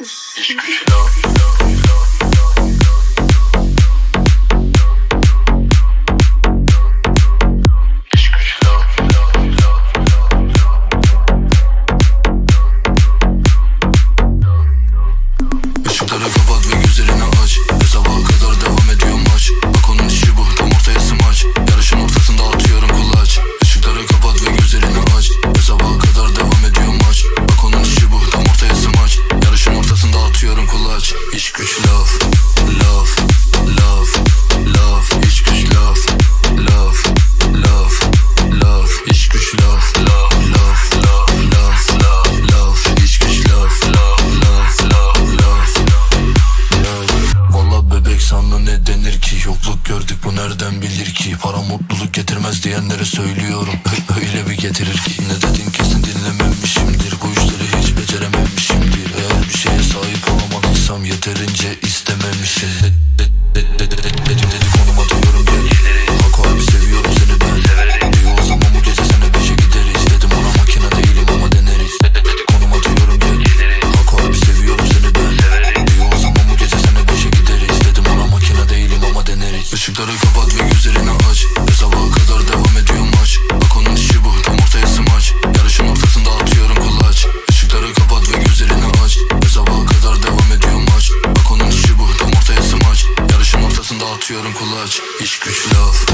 İş güç. nereden bilir ki? Para mutluluk getirmez diyenlere söylüyorum. Öyle bir getirir ki. Ne dedin kesin dinlememişimdir. Yeterince istememişiz. Basıyorum kulaç, iş güç laf.